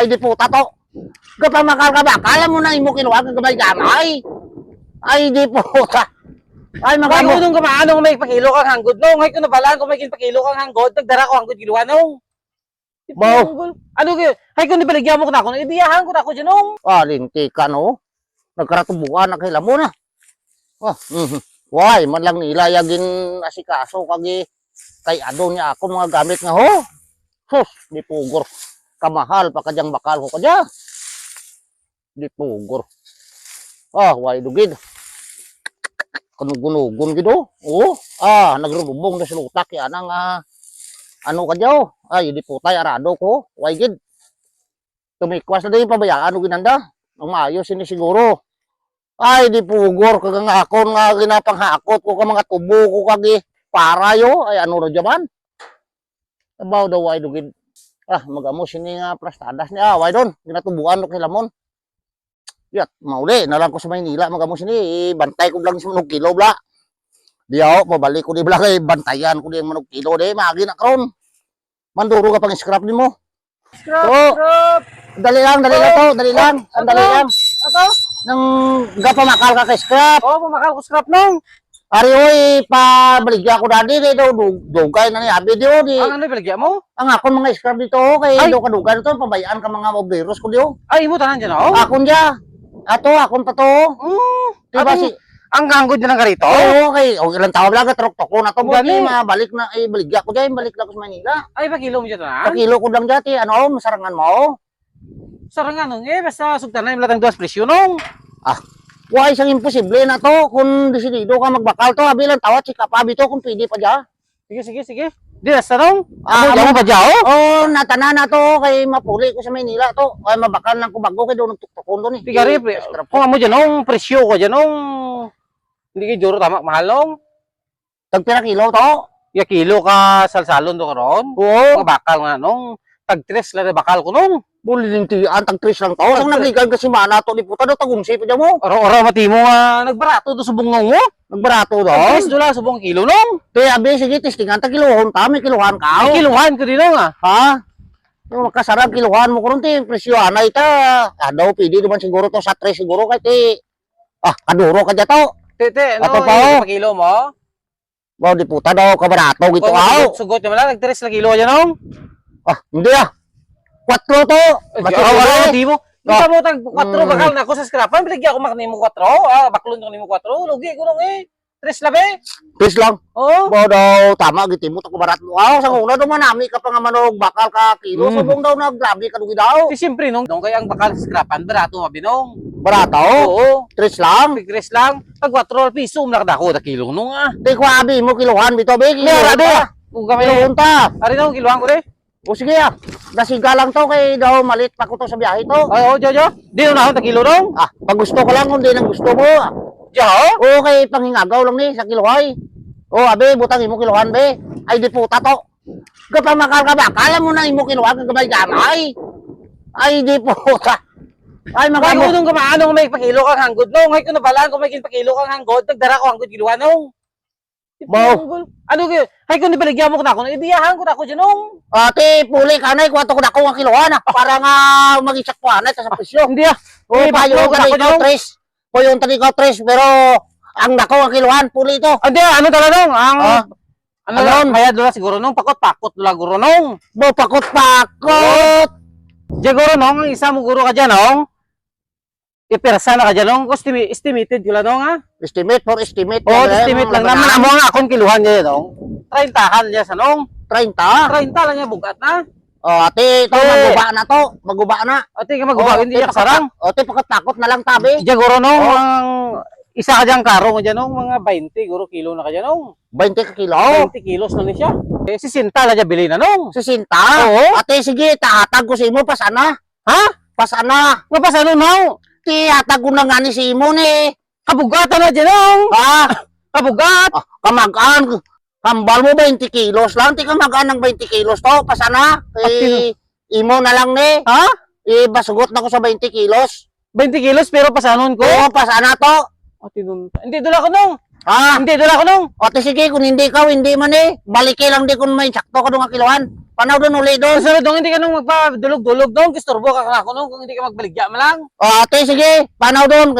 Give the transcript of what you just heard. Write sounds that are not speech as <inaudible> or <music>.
Ay di puta to. Kapamakal ka ba? Kala mo na imo kinuha ka gamay gamay. Ay di puta. Ay magamo. ko nung kamaano may pakilo kang hanggod nung. Hay ko na balaan kung may pakilo kang hanggod. Nagdara ko hanggod giluwa nung. Bao. Ano kayo? Hay ko nibaligyan mo ko na ako. Ibiyahan ko na ako dyan. Ah, linti ka no. Nagkaratubuan na kay mo na. Ah, mhm. Why, man lang nila yagin asikaso kagi kay ado niya ako mga gamit nga ho. Sus, di pugor. Kamahal pa kadyang bakal ko kadya. Di pugor. Ah, why dugid. Kanugunugon gido. Oo. Ah, nagrubong na silutak yan ang ah, ano kadyaw. Ay, di putay arado ko. Why gid. Tumikwas na din pabayaan o ginanda. Ang maayos ini siguro. Ay, di pugor kagang akon nga ginapanghakot ko ka mga tubo ko kagi para yo. Ay, ano na jaman? Abaw daw ay dugid. Ah, magamos ini nga prastadas niya. Why don? Ginatubuan ko kay lamon. Yat, mauli. Nalang ko sa Maynila. Magamos ini. Bantay ko lang sa manog kilo bla. Di ako, mabalik ko di bla kay bantayan ko di ang manog kilo. Di, magi na karon. Manduro ka pang scrap ni mo. Scrap, Oo. scrap. Dali lang, dali lang to, dali lang. Sandali lang. Ato? Nang gapamakal ka kay scrap. Oo, pumakal ko scrap nung. Ari oy, pa baligya ko dadi di daw dug- dugay na ni abi di o di. Ang ano ibaligyan mo? Ang akon mga scrap dito oh, kay Ay. do kadugay to pabayaan ka mga obreros ko di o. Ay, imo tanan dyan oh. Akon dia. Ato akon pa to. Mm. Di ba Ang- si Ang ganggod na ng karito? Oo, kay o ilang taon lang trok to ko na to di mabalik na ay baligya ko diyan balik lang ko sa Manila. Ay, pakilo mo dyan na. Pakilo ko lang dati ano masarangan mo. Sarangan nung eh, basta sugtan na yung latang duwas presyo nung. Wa isang imposible na to kung desidido ka magbakal to abi lang tawat si kapabi to kung pwede pa dia. Sige, sige, sige. Di, nasa nung. Ah, mo ba dyan oh? Oh, natana na to kay mapuli ko sa Maynila to. Ay mabakal lang ko bago kay do nagtuktukon doon eh. Tigari, pre. Kung amo dyan nung presyo ko dyan nung. Hindi kay Joro tama, mahal nung. Tag pira kilo to. Ya kilo ka salsalon do karon. Oo. Mga bakal nga nung. Tag tres lang na bakal ko nung. Buli ning tiyan tag tris lang to. Sang nagligan kasi mana to ni puta do tagumsi pa mo. Oro-oro mati mo nga nagbarato do subong nung mo. Nagbarato do. Tres do lang subong kilo nung. Te abi sige testingan tag kilohon ta may kilohan ka. Ay, kiluhan ko din nung ah. Ha? Yung makasarap kilohan mo kuron ti presyo anay ta. Adaw pwede naman siguro to sa tres siguro kay ti. Ah, kaduro ka to. Tete, Ato no, pa, oh. kilo mo. Wow, di puta daw kabarato gito Kung aw. sugot, nyo lang, nag tres na kilo dyan nung. Ah, hindi ah. Kwatro to. Ay, Basta wala wala. di mo. Ah. Kita mo tag 4 Mm. bakal na ako sa scrapan, binigyan ko makni mo 4. Ah, baklon ko nimo 4. Lugi ko nung eh. Tres labi. Pis lang. Oh. Bao daw tama giti mo to kubarat mo. Aw sa una daw manami ka pa nga manog bakal ka kilo. Mm. Subong daw naggrabe ka dugi daw. Di siyempre nung nung kaya ang bakal sa scrapan, barato mabinong. Barato. Oo. Tres lang. Tres lang. Pag 4 piso, nakadako na kilo nung ah. Di ko abi mo kilohan bito be. Meron Kilohan ta. Kung kami, Kilohan ta. ari nung kiluhan ko de. O sige ah. Dasiga lang to kay daw malit pa ko to sa biyahe to. Ay, oh, Jojo. Di na ako kilo nung. Ah, pag gusto ko lang kung di nang gusto mo. Jo. O kay panghingagaw lang ni sa kilohay. O abi butang imo kilohan be. Ay di puta to. Kapamakal ka ba? Kala mo na imo kilohan ka gamay. Ay di puta. Ay magamo. ko nung kamaano kung may pakilo kang hanggod nung. Hay ko na balaan kung may pakilo kang hanggod. Nagdara ko hanggod giluhan nung. Bao. Ano kayo? Hay ko nibaligyan mo ko na ako. Ibiyahan ko na ako dyan nung. Ate, puli ka na, ikwato ko na ko ang kilohan. ah. Para nga mag-isak ko na sa presyo. Hindi ah. O, Eh, pa baklo yung ka na tali ko ko dyan. tres. O yung tali ko tres, pero ang nako ang kilohan, puli ito. Hindi ah. Ano talaga nung? Ang... Ah, ano ano? lang? Kaya doon siguro nung. Pakot-pakot doon guro nung. bo, pakot-pakot. Diyan guro nung. Ang isa mo guro ka dyan nung. Ipersa na ka dyan nung. Estimi- Estimated ko lang nung ah. Estimate for estimate. Yan, estimate lang naman. Amo nga akong kiluhan niya nung. 30 han niya sa nung. 30. 30 lang niya bugat na. O, ate, ito, Eh. maguba na to. Maguba na. Ate ka magubaw. O, Hindi niya kasarang. O, ate, pakot-pakot na lang tabi. Diyan guro nung. Oo. Ang... Isa ka dyan karo nga dyan nung. Mga 20 guro kilo na ka dyan nung. 20 ka kilo. 20 kilos na ni siya. Eh, si Sinta lang niya bili na nung. Sisinta. Oo. Ate, sige, tahatag ko si mo, pasana. Ha? Pasana. Nga pa sa nung? Hatag ko na nga ni si mo ni. Kabugatan na dyan nung. Ha? <laughs> Kabugat. Ah, kamagaan. Kambal mo 20 kilos lang. Di kamagaan ng 20 kilos to. Pasana. Eh, imo na lang ni. Ha? Eh, basugot na ko sa 20 kilos. 20 kilos pero pasanon ko. Oo, pasana to. Ate dun. Hindi dula ko nung. Ha? Hindi dula ko nung. O, te, sige, kung hindi ka, hindi man eh. Baliki lang di kung may sakto ka doon nga kilohan. Panaw doon uli doon. Kasunod dong, hindi ka nung magpa-dulog-dulog dong. Kisturbo ka ka ako nung kung hindi ka magbaligya mo lang. O ate, sige. Panaw doon.